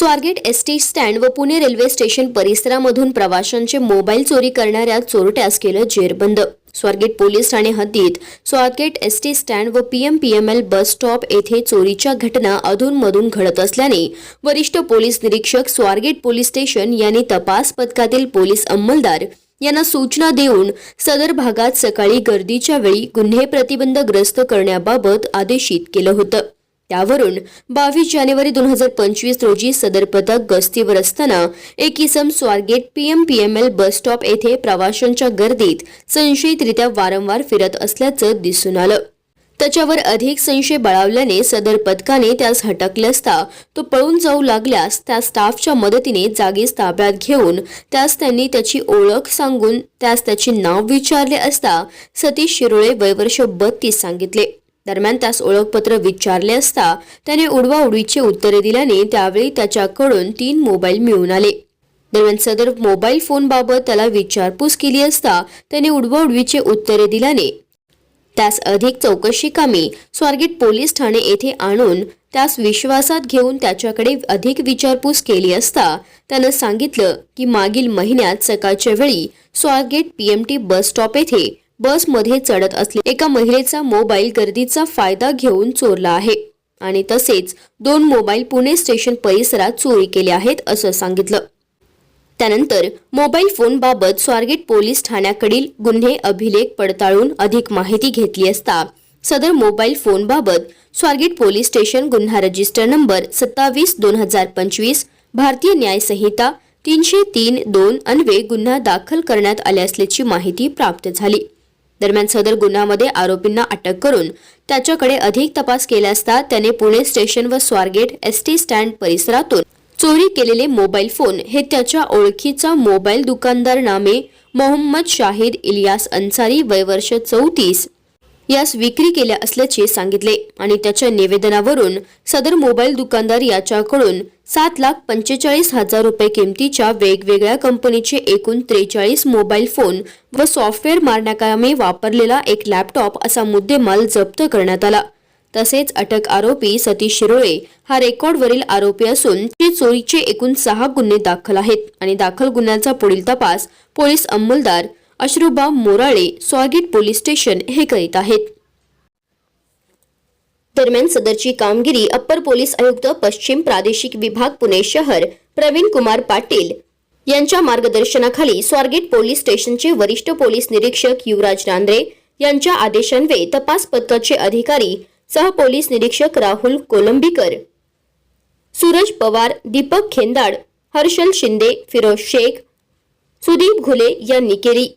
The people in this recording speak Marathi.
स्वारगेट एस टी स्टँड व पुणे रेल्वे स्टेशन परिसरामधून प्रवाशांचे मोबाईल चोरी करणाऱ्या चोरट्यास केलं जेरबंद. स्वारगेट पोलीस ठाणे हद्दीत स्वारगेट एस टी स्टँड व पीएम पीएमएल बस स्टॉप येथे चोरीच्या घटना अधूनमधून घडत असल्याने वरिष्ठ पोलीस निरीक्षक स्वारगेट पोलीस स्टेशन यांनी तपास पथकातील पोलीस अंमलदार यांना सूचना देऊन सदर भागात सकाळी गर्दीच्या वेळी गुन्हे प्रतिबंधग्रस्त करण्याबाबत आदेशित केलं होतं. त्यावरून बावीस जानेवारी दोन हजार पंचवीस रोजी सदर पथक गस्तीवर असताना एक इसम Swargate PM PML bus stop येथे प्रवाशांच्या गर्दीत संशयितरित्या वारंवार फिरत असल्याचं दिसून आलं. त्याच्यावर अधिक संशय बळावल्याने सदर पथकाने त्यास हटकले असता तो पळून जाऊ लागल्यास त्या स्टाफच्या मदतीने जागीच ताब्यात घेऊन त्यास त्यांनी त्याची ओळख सांगून त्यास त्याचे नाव विचारले असता सतीश शिरोळे वयवर्ष बत्तीस सांगितले. दरम्यान त्यास ओळखपत्र विचारले असता त्याने उडवाउडवीचे उत्तरे दिल्याने त्यावेळी त्याच्याकडून तीन मोबाईल मिळून आले. दरम्यान सदर मोबाईल फोनबाबत त्याला विचारपूस केली असता त्याने उडवाउडवीचे उत्तरे दिल्याने त्यास अधिक चौकशी कामी स्वारगेट पोलीस ठाणे येथे आणून त्यास विश्वासात घेऊन त्याच्याकडे अधिक विचारपूस केली असता त्यानं सांगितलं की मागील महिन्यात सकाळच्या वेळी स्वारगेट पीएमटी बस स्टॉप येथे बसमध्ये चढत असले एका महिलेचा मोबाईल गर्दीचा फायदा घेऊन चोरला आहे. आणि तसेच दोन मोबाईल पुणे स्टेशन परिसरात चोरी केले आहेत असं सांगितलं. त्यानंतर मोबाईल फोनबाबत स्वारगेट पोलीस ठाण्याकडील गुन्हे अभिलेख पडताळून अधिक माहिती घेतली असता सदर मोबाईल फोनबाबत स्वारगेट पोलीस स्टेशन गुन्हा रजिस्टर नंबर सत्तावीस दोन हजार पंचवीस भारतीय न्याय संहिता तीनशे तीन दोन अन्वे गुन्हा दाखल करण्यात आले असल्याची माहिती प्राप्त झाली. दरम्यान सदर गुन्ह्यामध्ये आरोपींना अटक करून त्याच्याकडे अधिक तपास केला असता त्याने पुणे स्टेशन व स्वारगेट एस टी स्टँड परिसरातून चोरी केलेले मोबाईल फोन हे त्याच्या ओळखीचा मोबाईल दुकानदार नामे मोहम्मद शाहिद इलियास अन्सारी वयवर्ष चौतीस यास विक्री केल्या असल्याचे सांगितले आणि त्याच्या निवेदनावरून सदर मोबाईल दुकानदार याच्याकडून सात लाख पंचेचाळीस हजार रुपये किमतीच्या वेगवेगळ्या कंपनीचे एकूण त्रेचाळीस मोबाईल फोन व सॉफ्टवेअर मारण्याकामी वापरलेला एक लॅपटॉप असा मुद्देमाल जप्त करण्यात आला. तसेच अटक आरोपी सतीश शिरोळे हा रेकॉर्डवरील आरोपी असून ते चोरीचे एकूण सहा गुन्हे दाखल आहेत आणि दाखल गुन्ह्यांचा पुढील तपास पोलीस अंमलदार अश्रुबा मोराळे स्वागेट पोलीस स्टेशन हे करीत आहेत. दरम्यान सदरची कामगिरी अप्पर पोलीस आयुक्त पश्चिम प्रादेशिक विभाग पुणे शहर प्रवीण कुमार पाटील यांच्या मार्गदर्शनाखाली स्वारगेट पोलीस स्टेशनचे वरिष्ठ पोलीस निरीक्षक युवराज रांद्रे यांच्या आदेशान्वये तपास पथकाचे अधिकारी सहपोलीस निरीक्षक राहुल कोलंबीकर सूरज पवार दीपक खेंदाड हर्षल शिंदे फिरोज शेख सुदीप घुले यांनी केली.